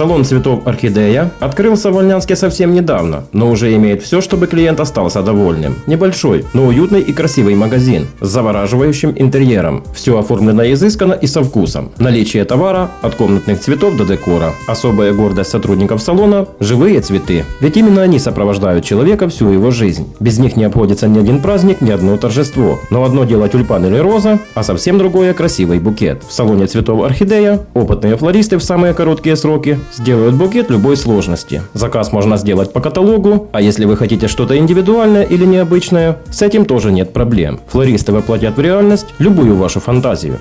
Салон цветов «Орхидея» открылся в Вольнянске совсем недавно, но уже имеет все, чтобы клиент остался довольным. Небольшой, но уютный и красивый магазин с завораживающим интерьером. Все оформлено изысканно и со вкусом. Наличие товара от комнатных цветов до декора. Особая гордость сотрудников салона – живые цветы. Ведь именно они сопровождают человека всю его жизнь. Без них не обходится ни один праздник, ни одно торжество. Но одно дело тюльпан или роза, а совсем другое – красивый букет. В салоне цветов «Орхидея» опытные флористы в самые короткие сроки сделают букет любой сложности. Заказ можно сделать по каталогу, а если вы хотите что-то индивидуальное или необычное, с этим тоже нет проблем. Флористы воплотят в реальность любую вашу фантазию.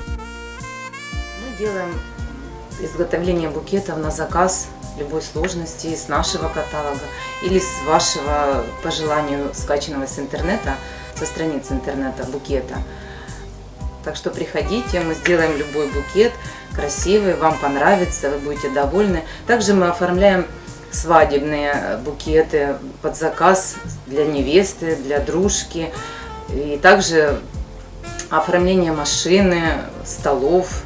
Мы делаем изготовление букетов на заказ любой сложности с нашего каталога или с вашего по желанию скачанного с интернета, со страниц интернета букета. Так что приходите, мы сделаем любой букет красивый, вам понравится, вы будете довольны. Также мы оформляем свадебные э, букеты под заказ для невесты, для дружки. И также оформление машины, столов,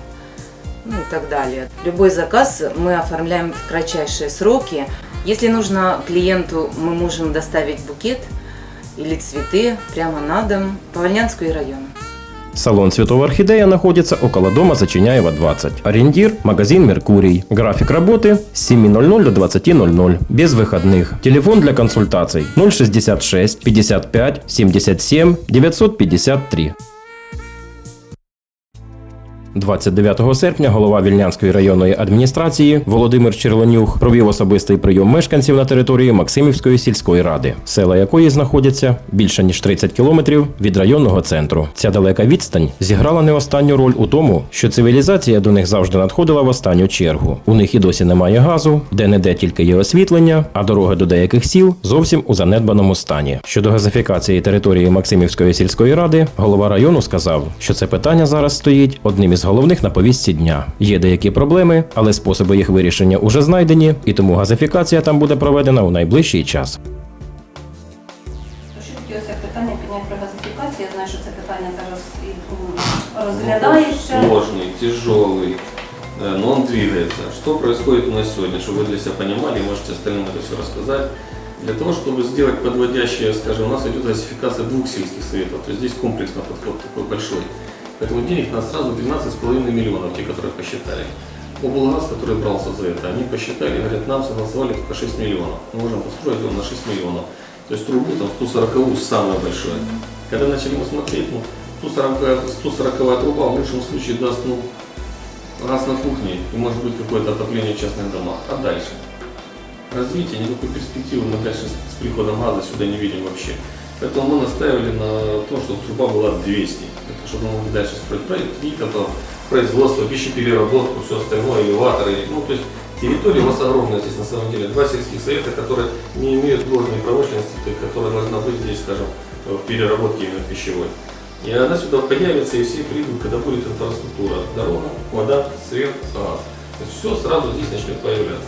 ну и так далее. Любой заказ мы оформляем в кратчайшие сроки. Если нужно клиенту, мы можем доставить букет или цветы прямо на дом по Вольнянскому району. Салон цветов «Орхидея» находится около дома Зачиняева 20. Ориентир – магазин «Меркурий». График работы с 7.00 до 20.00, без выходных. Телефон для консультаций 066 55 77 953. 29 серпня голова Вільнянської районної адміністрації Володимир Черленюх провів особистий прийом мешканців на території Максимівської сільської ради, села якої знаходяться більше ніж 30 кілометрів від районного центру. Ця далека відстань зіграла не останню роль у тому, що цивілізація до них завжди надходила в останню чергу. У них і досі немає газу, де не де тільки є освітлення, а дороги до деяких сіл зовсім у занедбаному стані. Щодо газифікації території Максимівської сільської ради, голова району сказав, що це питання зараз стоїть одним із головних на повістці дня. Є деякі проблеми, але способи їх вирішення уже знайдені, і тому газифікація там буде проведена у найближчий час. Що хотілося питання підняти про газифікацію? Я знаю, що це питання зараз і м, розглядається. Сложный, тяжелый, э, но он двигается. Что происходит у нас сегодня, чтобы вы для себя понимали, и можете остальным это все рассказать. Для того, чтобы сделать подводящее, скажем, у нас идет газификация двух сельских советов, то есть здесь комплексно подход такой большой. Поэтому денег на сразу 12,5 миллионов, те, которые посчитали. Облгаз, который брался за это, они посчитали, говорят, нам согласовали только 6 миллионов. Мы можем построить его на 6 миллионов. То есть трубу там 140 самое большое. Когда начали мы смотреть, ну, 140, 140 труба в лучшем случае даст ну, газ на кухне и может быть какое-то отопление в частных домах. А дальше? Развитие, никакой перспективы мы дальше с приходом газа сюда не видим вообще. Поэтому мы настаивали на том, чтобы труба была 200. Это чтобы мы могли дальше строить проект, Витова, производство, пищепереработку, все остальное, элеваторы. Ну, то есть территория у нас огромная здесь на самом деле. Два сельских совета, которые не имеют должной промышленности, которая должна быть здесь, скажем, в переработке именно пищевой. И она сюда появится, и все придут, когда будет инфраструктура, дорога, вода, свет, газ. То есть все сразу здесь начнет появляться.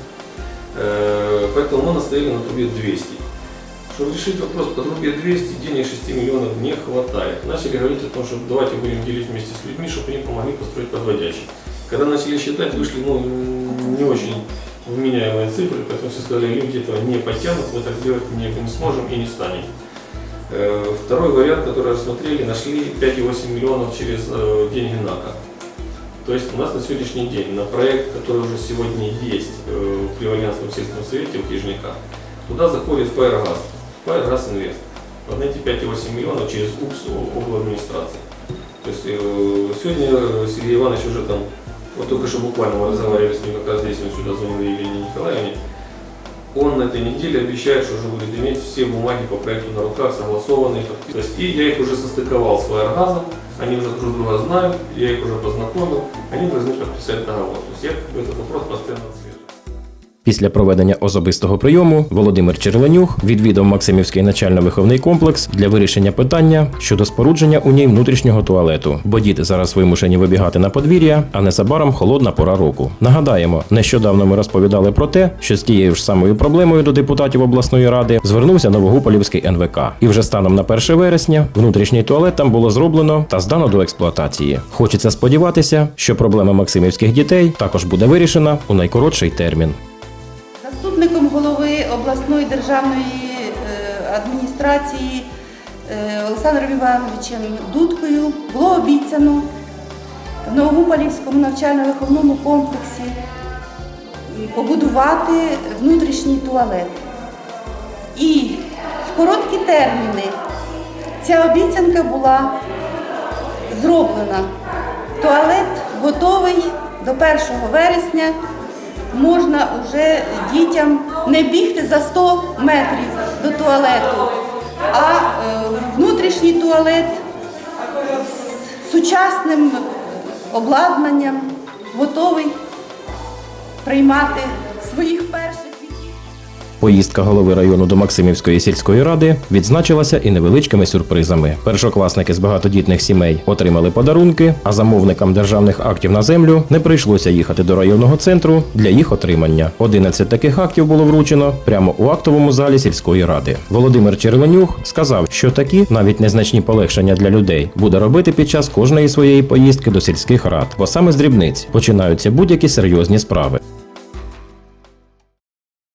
Э, Поэтому мы настояли на трубе 200. Чтобы решить вопрос по трубе 200, денег 6 миллионов не хватает. Начали говорить о том, что давайте будем делить вместе с людьми, чтобы они помогли построить подводящий. Когда начали считать, вышли ну, не очень вменяемые цифры, поэтому все сказали, люди этого не потянут, мы так сделать не, сможем и не станем. Э, Второй вариант, который рассмотрели, нашли 5,8 миллионов через э, деньги НАКа. То есть у нас на сегодняшний день на проект, который уже сегодня есть э, при Вальянском сельском совете у Хижняка, туда заходит Фаергаз, Фаергаз Инвест. Вот на эти 5,8 миллионов через УКС около администрации. То есть э, сегодня Сергей Иванович уже там, вот только что буквально мы разговаривали с ним, как раз здесь он сюда звонил Елене Николаевне, он на этой неделе обещает, что уже будет иметь все бумаги по проекту на руках, согласованные. То есть, и я их уже состыковал с Фаергазом, они уже друг друга знают, я их уже познакомил, они должны подписать договор. То есть я этот вопрос постоянно отслеживаю. Після проведення особистого прийому Володимир Черленюх відвідав Максимівський начально-виховний комплекс для вирішення питання щодо спорудження у ній внутрішнього туалету, бо діти зараз вимушені вибігати на подвір'я, а незабаром холодна пора року. Нагадаємо, нещодавно ми розповідали про те, що з тією ж самою проблемою до депутатів обласної ради звернувся Новогуполівський НВК. І вже станом на 1 вересня внутрішній туалет там було зроблено та здано до експлуатації. Хочеться сподіватися, що проблема максимівських дітей також буде вирішена у найкоротший термін. Обласної державної е, адміністрації е, Олександром Івановичем Дудкою було обіцяно в Новогупалівському навчально-виховному комплексі побудувати внутрішній туалет. І в короткі терміни ця обіцянка була зроблена. Туалет готовий до 1 вересня. Можна вже дітям не бігти за 100 метрів до туалету, а е, внутрішній туалет з сучасним обладнанням готовий приймати своїх перших. Поїздка голови району до Максимівської сільської ради відзначилася і невеличкими сюрпризами. Першокласники з багатодітних сімей отримали подарунки, а замовникам державних актів на землю не прийшлося їхати до районного центру для їх отримання. 11 таких актів було вручено прямо у актовому залі сільської ради. Володимир Червенюх сказав, що такі навіть незначні полегшення для людей буде робити під час кожної своєї поїздки до сільських рад, бо саме з дрібниць починаються будь-які серйозні справи.